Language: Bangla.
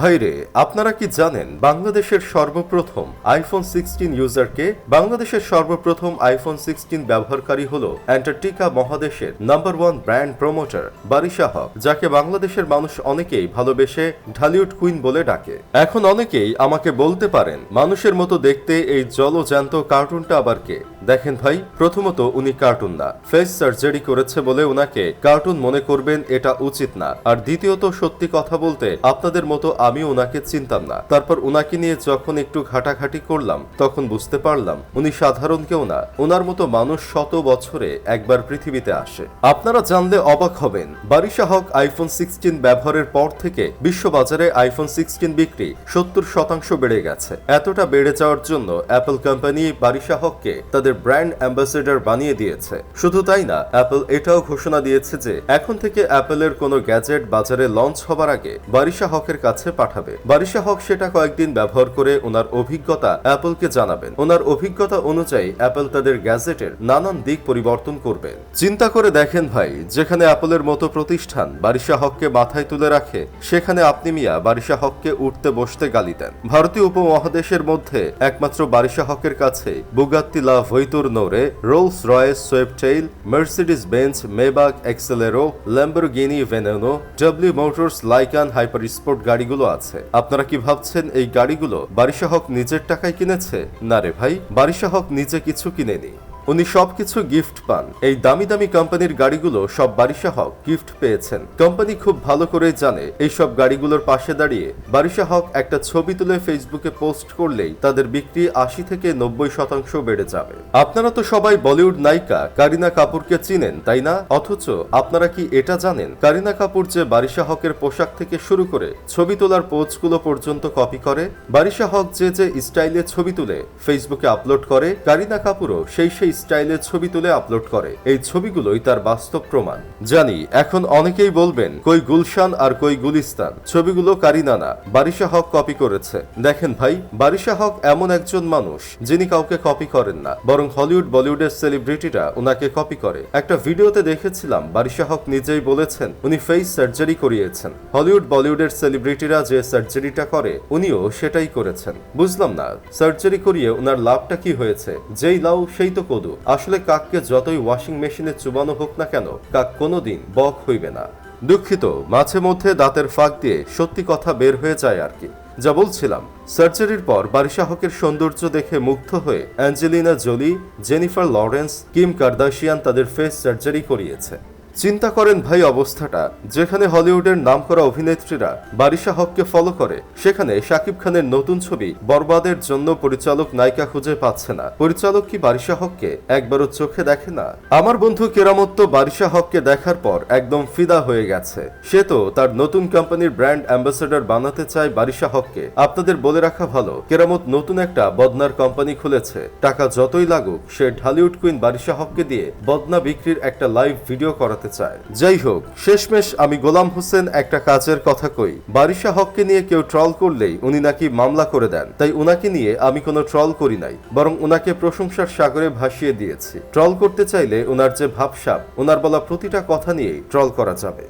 ভাইরে, আপনারা কি জানেন বাংলাদেশের সর্বপ্রথম আইফোন সিক্সটিন ইউজারকে বাংলাদেশের সর্বপ্রথম আইফোন সিক্সটিন ব্যবহারকারী হল অ্যান্টার্কটিকা মহাদেশের number one brand promoter Barisha Haque যাকে বাংলাদেশের মানুষ অনেকেই ভালোবেসে ঢালিউড কুইন বলে ডাকে। এখন অনেকেই আমাকে বলতে পারেন, মানুষের মতো দেখতে এই জলজ্যান্ত কার্টুনটা আবার কে? দেখেন ভাই, প্রথমত উনি কার্টুন না ফেস সার্জারি করেছে বলে উনাকে কার্টুন মনে করবেন এটা উচিত না। আর দ্বিতীয়ত সত্যি কথা বলতে, আপনাদের মতো আমি ওনাকে চিনতাম না। তারপর উনাকে নিয়ে যখন একটু ঘাটাঘাটি করলাম, তখন বুঝতে পারলাম উনি সাধারণ কেউ না। ওনার মতো মানুষ শত বছরে একবার পৃথিবীতে আসে। আপনারা জানলে অবাক হবেন, বারিশা হক আইফোন সিক্সটিন ব্যবহারের পর থেকে বিশ্ববাজারে আইফোন সিক্সটিন বিক্রি সত্তর শতাংশ বেড়ে গেছে। এতটা বেড়ে যাওয়ার জন্য অ্যাপল কোম্পানি বারিশা হককে তাদের ব্র্যান্ড অ্যাম্বাসেডর বানিয়ে দিয়েছে। শুধু তাই না অ্যাপল এটাও ঘোষণা দিয়েছে যে, এখন থেকে অ্যাপলের কোনো গ্যাজেট বাজারে লঞ্চ হবার আগে বারিশা হকের কাছে পাঠাবে। বারিশা হক সেটা কয়েকদিন ব্যবহার করে ওনার অভিজ্ঞতা অ্যাপলকে জানাবেন। ওনার অভিজ্ঞতা অনুযায়ী অ্যাপল তাদের গ্যাজেটের নানান দিক পরিবর্তন করবে। চিন্তা করে দেখেন ভাই, যেখানে অ্যাপলের মতো প্রতিষ্ঠান বারিশা হককে মাথায় তুলে রাখে, সেখানে আপনি মিয়া বারিশা হককে উঠতে বসতে গালি দেন। ভারতীয় উপমহাদেশের মধ্যে একমাত্র বারিশা হকের কাছে Bugatti La Voiture Noire Rolls Royce Sweptail Mercedes Benz Maybach Exelero Lamborghini Veneno W Motors Lykan Hypersport গাড়িগুলো আছে। আপনারা কি ভাবছেন এই গাড়িগুলো বারিশা হক নিজের টাকায় কিনেছে? না রে ভাই বারিশা হক নিজে কিছু কিনেনি। উনি সবকিছু গিফট পান। এই দামি দামি কোম্পানির গাড়িগুলো সব বারিশা হক গিফট পেয়েছেন। কোম্পানি খুব ভালো করে জানে এই সব গাড়িগুলোর পাশে দাঁড়িয়ে বারিশা হক একটা ছবি তুলে ফেসবুকে পোস্ট করলেই তাদের বিক্রি আশি থেকে নব্বই শতাংশ বেড়ে যাবে। আপনারা তো সবাই বলিউড নায়িকা কারিনা কাপুরকে চিনেন, তাই না? অথচ আপনারা কি এটা জানেন? কারিনা কাপুর যে বারিশা হকের পোশাক থেকে শুরু করে ছবি তোলার পোস্টগুলো পর্যন্ত কপি করে বারিশা হক যে যে স্টাইলে ছবি তুলে ফেসবুকে আপলোড করে, কারিনা কাপুরও সেই সেই স্টাইলে ছবি তুলে আপলোড করে। এই ছবিগুলোই তার বাস্তব প্রমাণ। জানি, এখন অনেকেই বলবেন, কই গুলশান আর কই গুলিস্তান? ছবিগুলো কারিনা না বারিশা হক কপি করেছে। দেখেন ভাই, বারিশা হক এমন একজন মানুষ, যিনি কাউকে কপি করেন না, বরং হলিউড, বলিউডের সেলিব্রিটিরা ওনাকে কপি করে। একটা ভিডিওতে দেখেছিলাম, বারিশা হক নিজেই বলেছেন, উনি ফেস সার্জারি করিয়েছেন। হলিউড, বলিউডের সেলিব্রিটিরা যে সার্জারিটা করে, উনিও সেটাই করেছেন। বুঝলাম না সার্জারি করিয়ে ওনার লাভটা কি হয়েছে? যেই লাউ, সেই তো কদু। আসলে কাককে যতই ওয়াশিং মেশিনে চুবানো হোক না কেন, কাক কোনোদিন বক হইবে না। দুঃখিত, মাঝে মধ্যে দাঁতের ফাঁক দিয়ে সত্যি কথা বের হয়ে যায় আর কি। যা বলছিলাম, সার্জারির পর বারিশা হকের সৌন্দর্য দেখে মুগ্ধ হয়ে Angelina Jolie, Jennifer Lawrence, Kim Kardashian তাদের ফেস সার্জারি করিয়েছে। চিন্তা করেন ভাই অবস্থাটা, যেখানে হলিউডের নামকরা অভিনেত্রীরা বারিশা হককে ফলো করে, সেখানে শাকিব খানের নতুন ছবি বরবাদের জন্য পরিচালক নায়িকা খুঁজে পাচ্ছে না। পরিচালক কি বারিশা হককে একবারও চোখে দেখে না? আমার বন্ধু কেরামত তো বারিশা হককে দেখার পর একদম ফিদা হয়ে গেছে। সে তো তার নতুন কোম্পানির ব্র্যান্ড অ্যাম্বাসেডর বানাতে চায় বারিশা হককে। আপনাদের বলে রাখা ভালো, কেরামত নতুন একটা বদনার কোম্পানি খুলেছে। টাকা যতই লাগুক, সে ঢালিউড কুইন বারিশা হককে দিয়ে বদনা বিক্রির একটা লাইভ ভিডিও করাতে চায়। যাই হোক, শেষমেশ আমি গোলাম হোসেন একটা কাজের কথা কই। বারিশা হককে নিয়ে কেউ ট্রল করলেই উনি নাকি মামলা করে দেন। তাই উনাকে নিয়ে আমি কোনো ট্রল করি নাই, বরং উনাকে প্রশংসার সাগরে ভাসিয়ে দিয়েছি। ট্রল করতে চাইলে উনার যে ভাবসাপ ওনার বলা প্রতিটা কথা নিয়েই ট্রল করা যাবে।